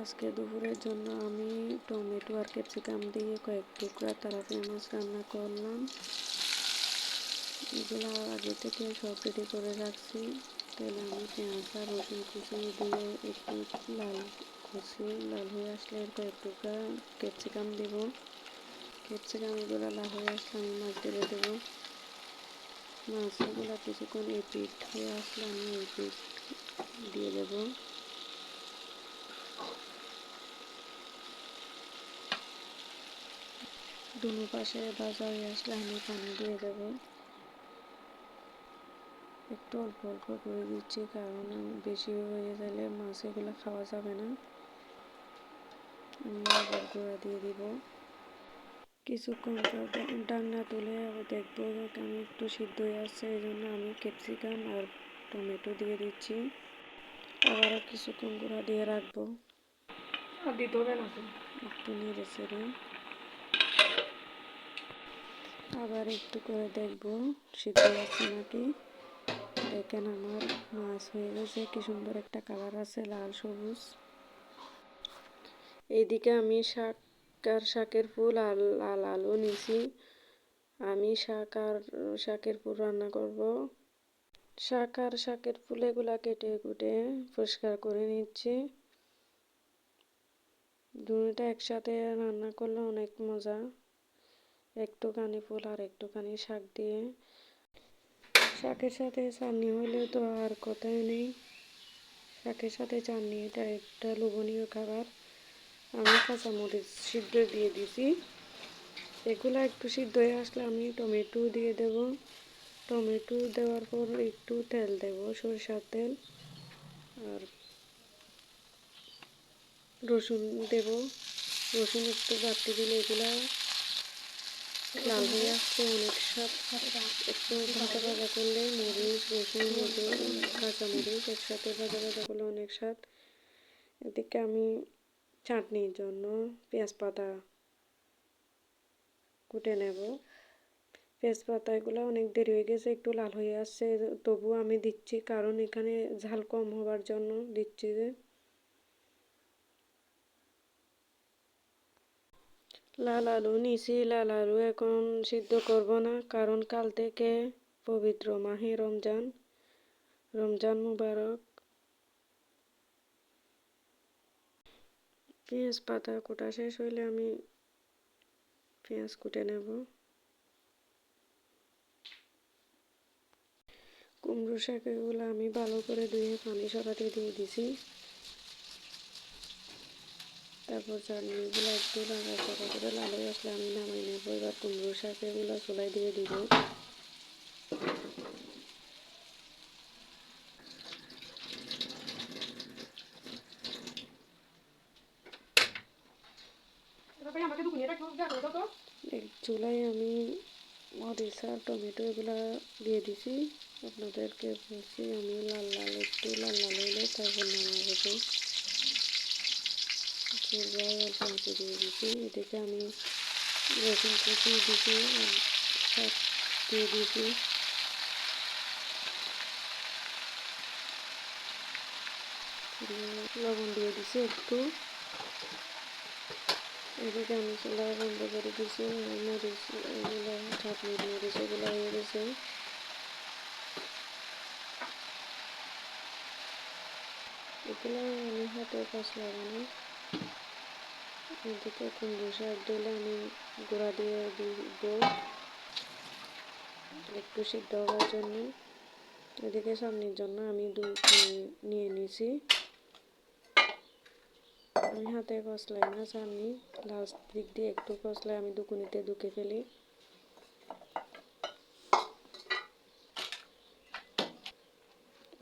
আজকে দুপুরের জন্য আমি টমেটো আর ক্যাপসিকাম দিয়ে কয়েক টুকরা তেলাপিয়া মাছ রান্না করলাম। এগুলো আগে থেকে সব রেডি করে রাখছি। তেলে আমি পেঁয়াজ আর রসুন কুচি দিয়ে একটু লাল কুচি লাল হয়ে আসলে কয়েক টুকরা ক্যাপসিকাম দেব। ক্যাপসিকাম এগুলো লাল হয়ে আসলে আমি মাছ ঢেলে দেবো। মাছগুলো কিছুক্ষণ এই পিঠ হয়ে আসলে আমি এই পিঠ দিয়ে দেবো। দুনো পাশে ভাজা আসলে আমি পানি দিয়ে দেব। একটু অল্প অল্প করে দিচ্ছি, কারণ বেশি হয়ে গেলে মাছ এগুলো খাওয়া যাবে না। আমি আবার গুঁড়া দিয়ে দিব। কিছুক্ষণ ডান্না তুলে আবার দেখব আমি একটু সিদ্ধ হয়ে আসছে, এই জন্য আমি ক্যাপসিকাম আর টমেটো দিয়ে দিচ্ছি। আবারও কিছুক্ষণ গুঁড়া দিয়ে রাখব। দিতে হবে না একটু নেড়ে চেড়ে আবার একটু করে দেখব সিদ্ধ আছে নাকি? দেখেন আমার মাছ হয়ে গেছে, কি সুন্দর একটা কালার আছে, লাল, সবুজ। এইদিকে আমি শাক আর শাকের ফুল আর লাল আলু নিছি আমি শাক আর শাকের ফুল রান্না করব। শাক আর শাকের ফুল এগুলা কেটে কুটে পরিষ্কার করে নিচ্ছি। দুটা একসাথে রান্না করলে অনেক মজা। একটুখানি ফুল আর একটুখানি শাক দিয়ে। শাকের সাথে চাটনি হলে তো আর কথাই নেই। শাকের সাথে চাটনি এটা একটা লোভনীয় খাবার। আমি কাঁচামরিচ সিদ্ধ দিয়ে দিছি। এগুলো একটু সিদ্ধ হয়ে আসলে আমি টমেটো দিয়ে দেব। টমেটো দেওয়ার পর একটু তেল দেব, সরষার তেল। আর রসুন দেব। রসুন একটু বাড়তে দিলে এগুলো লাল হয়ে আসছে, অনেক স্বাদ। একটু ভাজা ভাজা করলে মরিচ, রসুন হলুদ কাঁচা মরিচ একসাথে ভাজা ভাজা করলে অনেক স্বাদ। এদিকে আমি চাটনির জন্য পেঁয়াজ পাতা কুটে নেব। পেঁয়াজ পাতাগুলো অনেক দেরি হয়ে গেছে, একটু লাল হয়ে আসছে তবু আমি দিচ্ছি, কারণ এখানে ঝাল কম হওয়ার জন্য দিচ্ছি যে। লাল আলু নিছি লাল আলু এখন সিদ্ধ করব না? কারণ কাল থেকে পবিত্র মাহে রমজান রমজান মুবারক। পেঁয়াজ পাতা কোটা শেষ হইলে আমি পেঁয়াজ কুটে নেব। কুমড়ো শাকগুলো আমি ভালো করে ধুয়ে পানি সরাতে দিয়ে দিছি। তারপর চাটনিগুলো একটু চাকা করে লাল হয়ে আসলে আমি নামাই নেব এবার কুমড়ো শাক এগুলো চুলাই দিয়ে দিব। চুলাই আমি মরিচ আর টমেটো এগুলো দিয়ে দিছি। আপনাদেরকে বলছি আমি লাল লাল একটু লাল লাল হইলে তারপর নামা হবে চুলায় অল্প আঁচে দিয়ে দিচ্ছি এদিকে আমি রসুন কুচি দিচ্ছি শাক দিয়ে দিয়েছি লবণ দিয়ে দিছি একটু। এদিকে আমি চুলা বন্ধ করে দিছি মরিচ এগুলো ঠাকুর মরিচ এগুলো হয়ে গেছে। এগুলো আমি হাতে কাজ লাগানো। এদিকে কুমড়ো দিলে আমি গুঁড়া দিয়ে দিব। একটু সিদ্ধ হওয়ার জন্য। এদিকে সামনের জন্য আমি দুধ নিয়ে নিয়েছি আমি হাতে কষলাই না, সামনি লাস্ট দিক দিয়ে একটু কষলাই আমি দুকুনিতে দুকে ফেলি।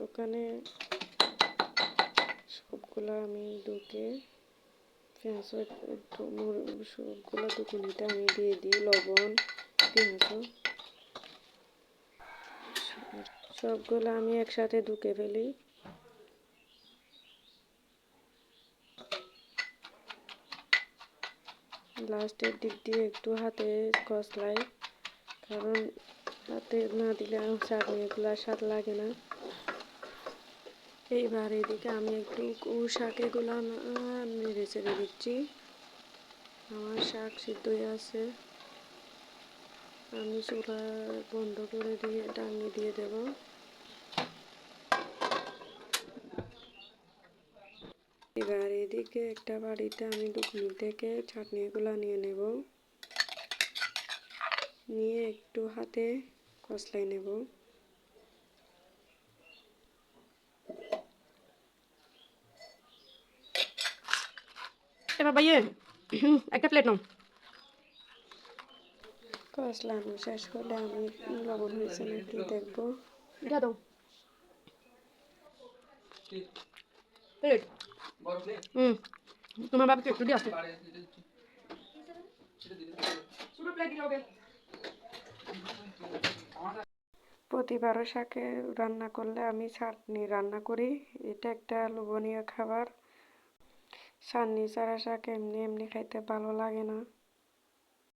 ওখানে সবগুলো আমি দুকে পেঁয়াজ সবগুলো দুকুনিতে আমি দিয়ে দিই, লবণ, পেঁয়াজ। সবগুলো আমি একসাথে দুকে ফেলি। লাস্টের দিক দিয়ে একটু হাতে কষলাই, কারণ হাতে না দিলে চাটনি এগুলো স্বাদ লাগে না। এইবার এদিকে আমি একটু শাকেগুলো না- নেড়ে চেড়ে দিচ্ছি। আমার শাক সিদ্ধ হয়ে আছে। আমি চুলা বন্ধ করে দিয়ে ডাঙিয়ে দিয়ে দেব। এবার এদিকে একটা বাড়িতে আমি দোকান থেকে চাটনিগুলো নিয়ে নেব। নিয়ে একটু হাতে কষলাই নেব। একটা প্লেট নাও শেষ হলে আমি লবণ হয়েছে নাকি দেখব এটা দাও প্লেট হুম তোমার বাবাকে একটু দিয়ে প্রতিবারও শাকে রান্না করলে আমি চাটনি রান্না করি এটা একটা লোভনীয় খাবার চাটনি ছাড়া শাক এমনি এমনি খাইতে ভালো লাগে না।